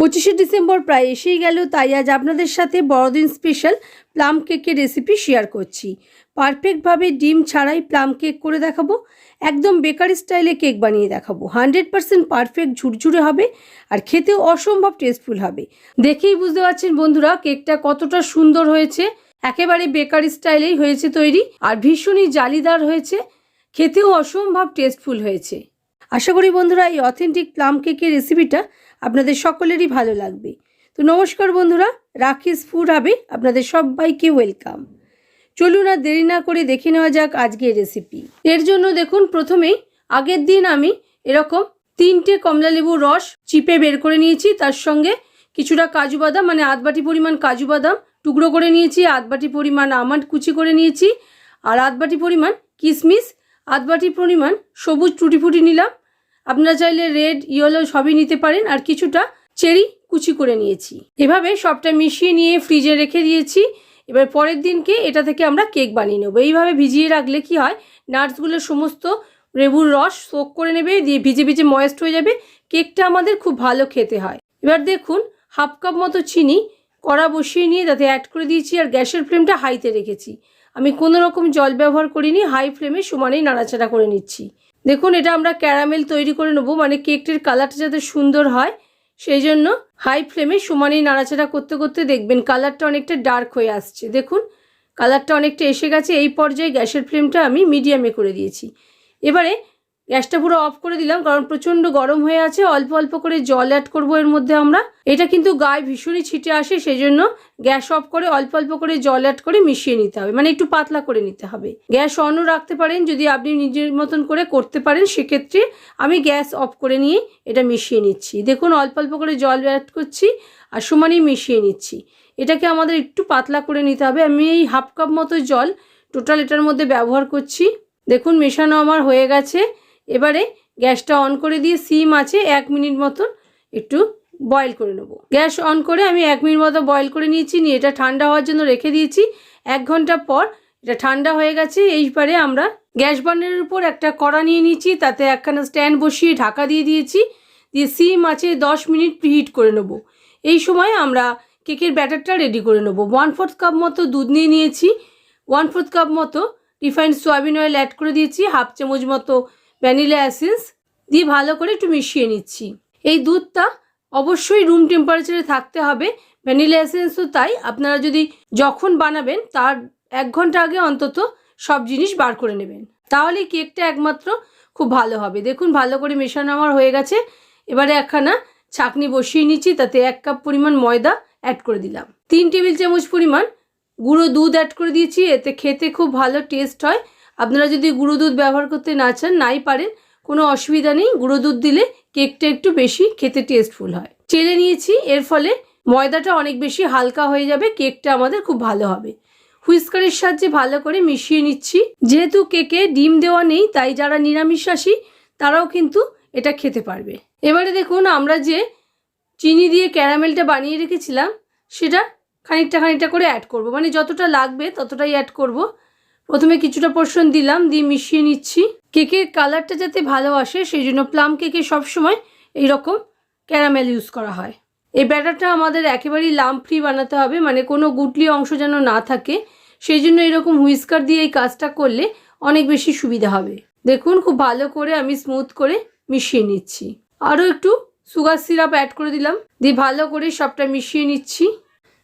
পঁচিশে ডিসেম্বর প্রায় এসেই গেল, তাই আজ আপনাদের সাথে বড়দিন স্পেশাল প্লাম কেকের রেসিপি শেয়ার করছি। পারফেক্টভাবে ডিম ছাড়াই প্লাম কেক করে দেখাবো, একদম বেকারি স্টাইলে কেক বানিয়ে দেখাবো। হান্ড্রেড পার্সেন্ট পারফেক্ট ঝুরঝুরে হবে আর খেতেও অসম্ভব টেস্টফুল হবে। দেখেই বুঝতে পারছেন বন্ধুরা কেকটা কতটা সুন্দর হয়েছে, একেবারে বেকারি স্টাইলেই হয়েছে তৈরি আর ভীষণই জালিদার হয়েছে, খেতেও অসম্ভব টেস্টফুল হয়েছে। আশা করি বন্ধুরা, এই অথেন্টিক প্লাম কেকের রেসিপিটা আপনাদের সকলেরই ভালো লাগবে। তো নমস্কার বন্ধুরা রাখিস ফুড হবে আপনাদের সবাইকে ওয়েলকাম। চলুন আর দেরি না করে দেখে নেওয়া যাক আজকের রেসিপি। এর জন্য দেখুন প্রথমেই আগের দিন আমি এরকম তিনটে কমলালেবুর রস চিপে বের করে নিয়েছি। তার সঙ্গে কিছুটা কাজু বাদাম মানে আধ বাটি পরিমাণ কাজু বাদাম টুকরো করে নিয়েছি আধ বাটি পরিমাণ আমন্ড কুচি করে নিয়েছি, আর আধ বাটি পরিমাণ কিশমিশ আধ বাটি পরিমাণ সবুজ টুটি ফুটি নিলাম। আপনারা চাইলে রেড, ইয়েলো সবই নিতে পারেন, আর কিছুটা চেরি কুচি করে নিয়েছি। এভাবে সবটা মিশিয়ে নিয়ে ফ্রিজে রেখে দিয়েছি। এবার পরের দিনকে এটা থেকে আমরা কেক বানিয়ে নেব। এইভাবে ভিজিয়ে রাখলে কি হয়, নাটসগুলো সমস্ত লেবুর রস সোক করে নেবে, দিয়ে ভিজে ভিজে ময়েস্ট হয়ে যাবে। কেকটা আমাদের খুব ভালো খেতে হয়। এবার দেখুন, হাফ কাপ মতো চিনি কড়া বসিয়ে নিয়ে তাতে অ্যাড করে দিয়েছি, আর গ্যাসের ফ্লেমটা হাইতে রেখেছি। আমি কোনো রকম জল ব্যবহার করিনি হাই ফ্লেমে সমানেই নাড়াচাড়া করে নিচ্ছি। দেখুন, এটা আমরা ক্যারামেল তৈরি করে নেব। মানে কেকটির কালারটা যাতে সুন্দর হয়, সেই জন্য হাই ফ্লেমে সমানেই নাড়াচাড়া করতে করতে দেখবেন কালারটা অনেকটা ডার্ক হয়ে আসছে। দেখুন, কালারটা অনেকটা এসে গেছে। এই পর্যায়ে গ্যাসের ফ্লেমটা আমি মিডিয়ামে করে দিয়েছি। এবারে গ্যাসটা পুরো অফ করে দিলাম, কারণ প্রচণ্ড গরম হয়ে আছে, অল্প অল্প করে জল অ্যাড করব এর মধ্যে আমরা। এটা কিন্তু গায়ে ভীষণই ছিটে আসে সেই জন্য গ্যাস অফ করে অল্প অল্প করে জল অ্যাড করে মিশিয়ে নিতে হবে মানে একটু পাতলা করে নিতে হবে। গ্যাস অনও রাখতে পারেন, যদি আপনি নিজের মতন করে করতে পারেন, সেক্ষেত্রে আমি গ্যাস অফ করে নিয়ে এটা মিশিয়ে নিচ্ছি। দেখুন, অল্প অল্প করে জল অ্যাড করছি আর সমানই মিশিয়ে নিচ্ছি। এটাকে আমাদের একটু পাতলা করে নিতে হবে। আমি এই হাফ কাপ মতো জল টোটাল এটার মধ্যে ব্যবহার করছি। দেখুন, মেশানো আমার হয়ে গেছে। এবারে গ্যাসটা অন করে দিয়ে সিম আছে এক মিনিট মতন একটু বয়েল করে নেব। গ্যাস অন করে আমি এক মিনিট মতো বয়েল করে নিয়েছি, নিয়ে এটা ঠান্ডা হওয়ার জন্য রেখে দিয়েছি। এক ঘণ্টা পর এটা ঠান্ডা হয়ে গেছে, এইবারে আমরা গ্যাস বার্নারের উপর একটা কড়া নিয়ে নিয়েছি, তাতে একখানা স্ট্যান্ড বসিয়ে ঢাকা দিয়ে দিয়েছি, দিয়ে সিম আছে দশ মিনিট প্রিহিট করে নেব। এই সময় আমরা কেকের ব্যাটারটা রেডি করে নেব। ওয়ান ফোর্থ কাপ মতো দুধ নিয়ে নিয়েছি, ওয়ান ফোর্থ কাপ মতো রিফাইন্ড সয়াবিন অয়েল অ্যাড করে দিয়েছি, হাফ চামচ মতো ভ্যানিলা অ্যাসেন্স দিয়ে ভালো করে একটু মিশিয়ে নিচ্ছি। এই দুধটা অবশ্যই রুম টেম্পারেচারে থাকতে হবে। ভ্যানিলা এসেন্সও তাই, আপনারা যদি যখন বানাবেন তার এক ঘণ্টা আগে অন্তত সব জিনিস বার করে নেবেন। তাহলে কেকটা একমাত্র খুব ভালো হবে। দেখুন, ভালো করে মেশানো আমার হয়ে গেছে। এবারে একখানা ছাকনি বসিয়ে নিচ্ছি, তাতে এক কাপ পরিমাণ ময়দা অ্যাড করে দিলাম। তিন টেবিল চামচ পরিমাণ গুঁড়ো দুধ অ্যাড করে দিয়েছি, এতে খেতে খুব ভালো টেস্ট হয়। আপনারা যদি গুঁড়ো দুধ ব্যবহার করতে না চান, নাই পারেন, কোনো অসুবিধা নেই। গুঁড়ো দুধ দিলে কেকটা একটু বেশি খেতে টেস্টফুল হয়। চেলে নিয়েছি, এর ফলে ময়দাটা অনেক বেশি হালকা হয়ে যাবে, কেকটা আমাদের খুব ভালো হবে। হুইস্কারের সাহায্যে ভালো করে মিশিয়ে নিচ্ছি। যেহেতু কেকে ডিম দেওয়া নেই, তাই যারা নিরামিষাসী তারাও কিন্তু এটা খেতে পারবে। এবারে দেখুন, আমরা যে চিনি দিয়ে ক্যারামেলটা বানিয়ে রেখেছিলাম, সেটা খানিকটা খানিকটা করে অ্যাড করব। মানে যতটা লাগবে, ততটাই অ্যাড করব। প্রথমে কিছুটা পোর্শন দিলাম, দিয়ে মিশিয়ে নিচ্ছি। কেকের কালারটা যাতে ভালো আসে, সেই জন্য প্লাম কেকে সবসময় এইরকম ক্যারামেল ইউজ করা হয়। এই ব্যাটারটা আমাদের একেবারেই লাম ফ্রি বানাতে হবে মানে কোনো গুটলি অংশ যেন না থাকে। সেই জন্য এরকম হুইস্কার দিয়ে এই কাজটা করলে অনেক বেশি সুবিধা হবে। দেখুন, খুব ভালো করে আমি স্মুথ করে মিশিয়ে নিচ্ছি। আরও একটু সুগার সিরাপ অ্যাড করে দিলাম, দিয়ে ভালো করে সবটা মিশিয়ে নিচ্ছি।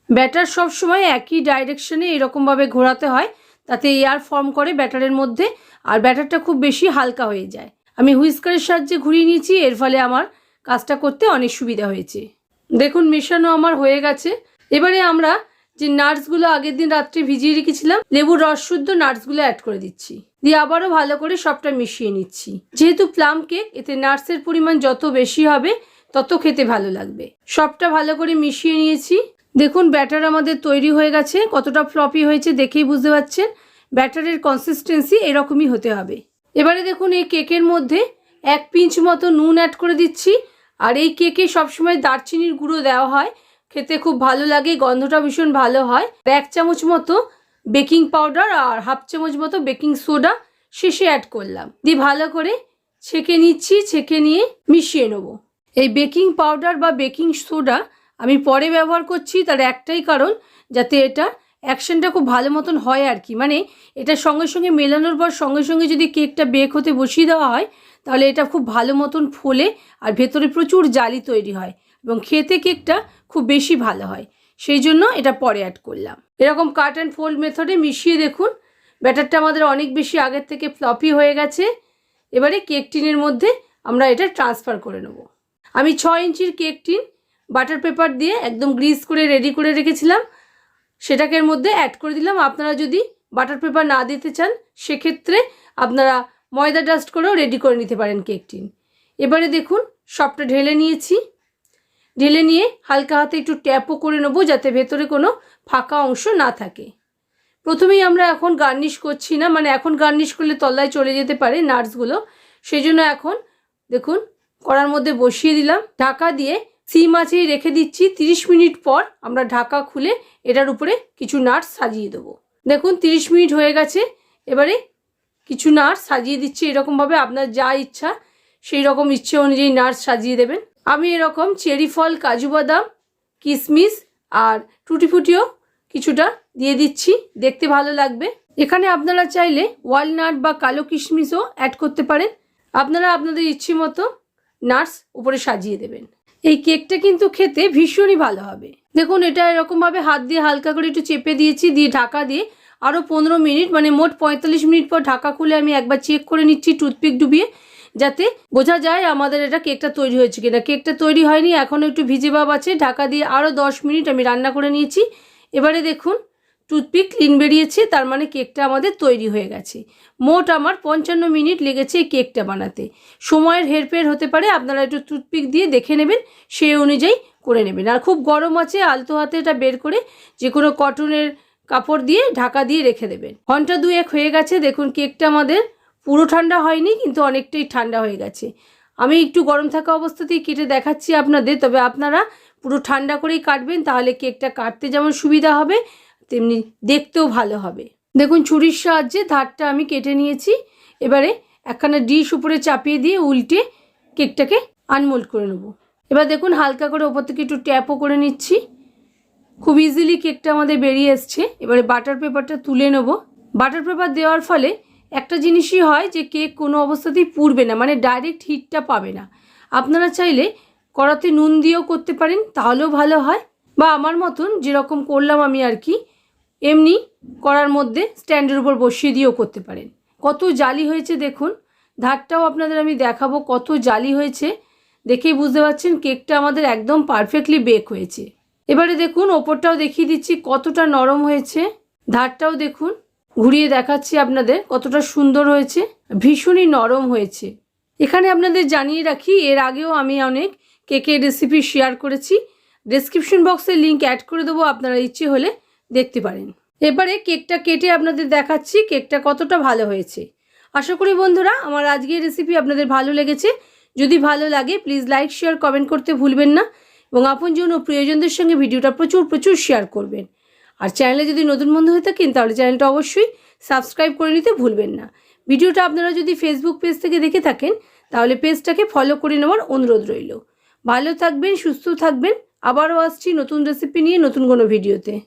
ব্যাটার সব সময় একই ডাইরেকশনে এরকমভাবে ঘোরাতে হয় তাতে এয়ার ফর্ম করে ব্যাটারের মধ্যে, আর ব্যাটারটা খুব বেশি হালকা হয়ে যায়। আমি হুইস্কারের সাহায্যে ঘুরিয়ে নিয়েছি, এর ফলে আমার কাজটা করতে অনেক সুবিধা হয়েছে। দেখুন, মেশানো আমার হয়ে গেছে। এবারে আমরা যে নাটসগুলো আগের দিন রাত্রে ভিজিয়ে রেখেছিলাম, লেবুর রস শুদ্ধ নাটসগুলো অ্যাড করে দিচ্ছি। দিয়ে আবারও ভালো করে সবটা মিশিয়ে নিচ্ছি। যেহেতু প্লাম কেক এতে নাটসের পরিমাণ যত বেশি হবে, তত খেতে ভালো লাগবে। সবটা ভালো করে মিশিয়ে নিয়েছি। দেখুন ব্যাটার আমাদের তৈরি হয়ে গেছে। কতটা ফ্লপি হয়েছে দেখেই বুঝতে পারছেন। ব্যাটারের কনসিস্টেন্সি এরকমই হতে হবে। এবারে দেখুন এই কেকের মধ্যে এক পিঞ্চ মতো নুন অ্যাড করে দিচ্ছি। আর এই কেকে সবসময় দারচিনির গুঁড়ো দেওয়া হয়। খেতে খুব ভালো লাগে গন্ধটা ভীষণ ভালো হয়। এক চামচ মতো বেকিং পাউডার আর হাফ চামচ মতো বেকিং সোডা শেষে অ্যাড করলাম। দিয়ে ভালো করে ছেঁকে নিচ্ছি, ছেঁকে নিয়ে মিশিয়ে নেব। এই বেকিং পাউডার বা বেকিং সোডা আমি পরে ব্যবহার করছি, তার একটাই কারণ যাতে এটা অ্যাকশনটা খুব ভালো মতন হয় আর কি। মানে এটা সঙ্গে সঙ্গে মেলানোর পর সঙ্গে সঙ্গে যদি কেকটা বেক হতে বসিয়ে দেওয়া হয়, তাহলে এটা খুব ভালো মতন ফোলে আর ভেতরে প্রচুর জালি তৈরি হয় এবং খেতে কেকটা খুব বেশি ভালো হয়। সেই জন্য এটা পরে অ্যাড করলাম। এরকম কাট অ্যান্ড ফোল্ড মেথডে মিশিয়ে দেখুন। ব্যাটারটা আমাদের অনেক বেশি আগের থেকে ফ্লপি হয়ে গেছে। এবারে কেক টিনের মধ্যে আমরা এটা ট্রান্সফার করে নেব। আমি ছ ইঞ্চির কেক টিন বাটার পেপার দিয়ে একদম গ্রিস করে রেডি করে রেখেছিলাম। সেটাকে এর মধ্যে অ্যাড করে দিলাম। আপনারা যদি বাটার পেপার না দিতে চান, সেক্ষেত্রে আপনারা ময়দা ডাস্ট করেও রেডি করে নিতে পারেন কেকটি এবারে দেখুন, সবটা ঢেলে নিয়েছি। ঢেলে নিয়ে হালকা হাতে একটু ট্যাপও করে নেব যাতে ভেতরে কোনো ফাঁকা অংশ না থাকে। প্রথমেই আমরা এখন গার্নিশ করছি না মানে এখন গার্নিশ করলে তলায় চলে যেতে পারে নাটসগুলো সেই জন্য এখন দেখুন, কড়ার মধ্যে বসিয়ে দিলাম। ঢাকা দিয়ে সিম আঁচেই রেখে দিচ্ছি। 30 মিনিট পর আমরা ঢাকা খুলে এটার উপরে কিছু নাটস সাজিয়ে দেবো। দেখুন 30 মিনিট হয়ে গেছে। এবারে কিছু নাটস সাজিয়ে দিচ্ছি এরকমভাবে আপনার যা ইচ্ছা সেই রকম ইচ্ছে অনুযায়ী নাটস সাজিয়ে দেবেন। আমি এরকম চেরি ফল, কাজু বাদাম কিশমিশ আর টুটি ফুটিও কিছুটা দিয়ে দিচ্ছি। দেখতে ভালো লাগবে। এখানে আপনারা চাইলে ওয়ালনাট বা কালো কিশমিশও অ্যাড করতে পারেন। আপনারা আপনাদের ইচ্ছে মতো নাটস উপরে সাজিয়ে দেবেন। এই কেকটা কিন্তু খেতে ভীষণই ভালো হবে। দেখুন, এটা এরকমভাবে হাত দিয়ে হালকা করে একটু চেপে দিয়েছি, দিয়ে ঢাকা দিয়ে আরও পনেরো মিনিট মানে মোট পঁয়তাল্লিশ মিনিট পর ঢাকা খুলে আমি একবার চেক করে নিচ্ছি টুথপিক ডুবিয়ে, যাতে বোঝা যায় আমাদের এটা কেকটা তৈরি হয়েছে কিনা। কেকটা তৈরি হয়নি এখনও একটু ভিজে ভাব আছে। ঢাকা দিয়ে আরও দশ মিনিট আমি রান্না করে নিয়েছি। এবারে দেখুন টুথপিক ক্লিন বেরিয়েছে, তার মানে কেকটা আমাদের তৈরি হয়ে গেছে। মোট আমার পঞ্চান্ন মিনিট লেগেছে এই কেকটা বানাতে। সময়ের হেরফের হতে পারে, আপনারা একটু টুথপিক দিয়ে দেখে নেবেন, সেই অনুযায়ী করে নেবেন। আর খুব গরম আছে, আলতো হাতে এটা বের করে যে কোনো কটনের কাপড় দিয়ে ঢাকা দিয়ে রেখে দেবেন। ঘণ্টা দুয়েক হয়ে গেছে, দেখুন কেকটা আমাদের পুরো ঠান্ডা হয়নি, কিন্তু অনেকটাই ঠান্ডা হয়ে গেছে। আমি একটু গরম থাকা অবস্থাতেই কেটে দেখাচ্ছি আপনাদের, তবে আপনারা পুরো ঠান্ডা করেই কাটবেন, তাহলে কেকটা কাটতে যেমন সুবিধা হবে তেমনি দেখতেও ভালো হবে। দেখুন, ছুরির সাহায্যে ধারটা আমি কেটে নিয়েছি। এবারে একখানা ডিশ উপরে চাপিয়ে দিয়ে উল্টে কেকটাকে আনমোল্ড করে নেব। এবার দেখুন, হালকা করে ওপর থেকে একটু ট্যাপও করে নিচ্ছি। খুব ইজিলি কেকটা আমাদের বেরিয়ে এসছে। এবারে বাটার পেপারটা তুলে নেব। বাটার পেপার দেওয়ার ফলে একটা জিনিসই হয় যে, কেক কোনো অবস্থাতেই পুড়বে না মানে ডাইরেক্ট হিটটা পাবে না। আপনারা চাইলে কড়াতে নুন দিয়েও করতে পারেন, তাহলেও ভালো হয়। বা আমার মতন যেরকম করলাম আমি আর কি এমনি করার মধ্যে স্ট্যান্ডের উপর বসিয়ে দিয়েও করতে পারেন। কত জালি হয়েছে দেখুন। ধারটাও আপনাদের আমি দেখাবো কত জালি হয়েছে। দেখেই বুঝতে পারছেন কেকটা আমাদের একদম পারফেক্টলি বেক হয়েছে। এবারে দেখুন, ওপরটাও দেখিয়ে দিচ্ছি কতটা নরম হয়েছে। ধারটাও দেখুন, ঘুরিয়ে দেখাচ্ছি আপনাদের কতটা সুন্দর হয়েছে, ভীষণই নরম হয়েছে। এখানে আপনাদের জানিয়ে রাখি, এর আগেও আমি অনেক কেকের রেসিপি শেয়ার করেছি। ডেসক্রিপশন বক্সে লিঙ্ক অ্যাড করে দেবো, আপনারা ইচ্ছে হলে দেখতে পারেন। এবারে কেকটা কেটে আপনাদের দেখাচ্ছি কেকটা কতটা ভালো হয়েছে। আশা করি বন্ধুরা, আমার আজকের রেসিপি আপনাদের ভালো লেগেছে। যদি ভালো লাগে প্লিজ লাইক শেয়ার কমেন্ট করতে ভুলবেন না। এবং আপনজন ও প্রিয়জনদের সঙ্গে ভিডিওটা প্রচুর প্রচুর শেয়ার করবেন। আর চ্যানেলে যদি নতুন বন্ধু হয়ে থাকেন, তাহলে চ্যানেলটা অবশ্যই সাবস্ক্রাইব করে নিতে ভুলবেন না। ভিডিওটা আপনারা যদি ফেসবুক পেজ থেকে দেখে থাকেন, তাহলে পেজটাকে ফলো করে নেওয়ার অনুরোধ রইল। ভালো থাকবেন, সুস্থ থাকবেন। আবারও আসছি নতুন রেসিপি নিয়ে নতুন কোনো ভিডিওতে